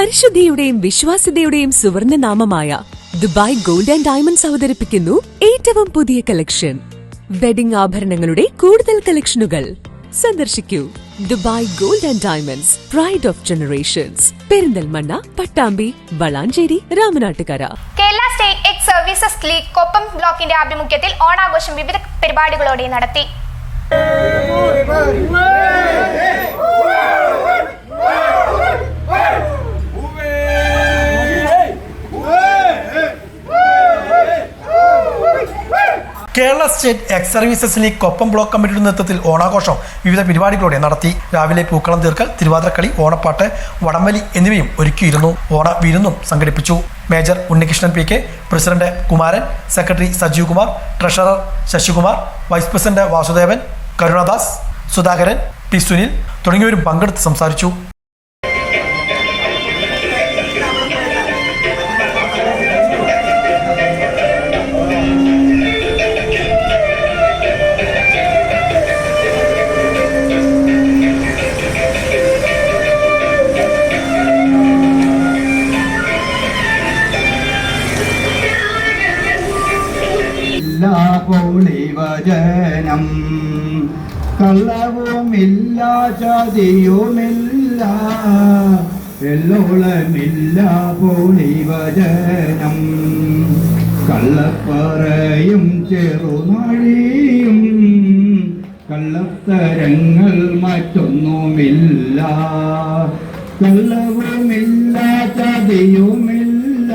പരിശുദ്ധിയുടെയും വിശ്വാസ്യതയുടെയും സുവർണ നാമമായ ദുബായ് ഗോൾഡ് ആൻഡ് ഡയമണ്ട്സ് അവതരിപ്പിക്കുന്നു ഏറ്റവും പുതിയ കളക്ഷൻ വെഡിംഗ് ആഭരണങ്ങളുടെ കൂടുതൽ കളക്ഷനുകൾ സന്ദർശിക്കൂ. Dubai gold and diamonds pride of generations Perinthalmanna Pattambi Valanchery Ramanattukara. Kerala state ex services league Koppam ബ്ലോക്കിന്റെ ആഭിമുഖ്യത്തിൽ ഓണാഘോഷം വിവിധ പരിപാടികളോടെ നടത്തി. Kerala state ex services league Koppam block കമ്മിറ്റിയുടെ നേതൃത്വത്തിൽ ഓണാഘോഷം വിവിധ പരിപാടികളോടെ നടത്തി. രാവിലെ പൂക്കളം തീർക്കൽ തിരുവാതിരക്കളി ഓണപ്പാട്ട് വടംവലി എന്നിവയും ഒരുക്കിയിരുന്നു. ഓണ വിരുന്നും സംഘടിപ്പിച്ചു. Major Unnikrishnan P K president Kumaran secretary Sajeev Kumar treasurer Sasikumar vice president Vasudevan Karunadas Sudhakaran P Sunil തുടങ്ങിയവരും പങ്കെടുത്ത് സംസാരിച്ചു. ഇല്ല പൊളിവചനം കള്ളവുമില്ല ചതിയുമില്ല എല്ലോളമില്ല പൊളിവചനം കള്ളപ്പറയും ചെറുമഴിയും കള്ളത്തരങ്ങൾ മറ്റൊന്നുമില്ല. കള്ളവുമില്ല ചതിയുമില്ല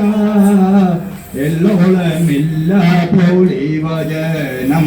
എല്ലോളമില്ല പൊളിവചനം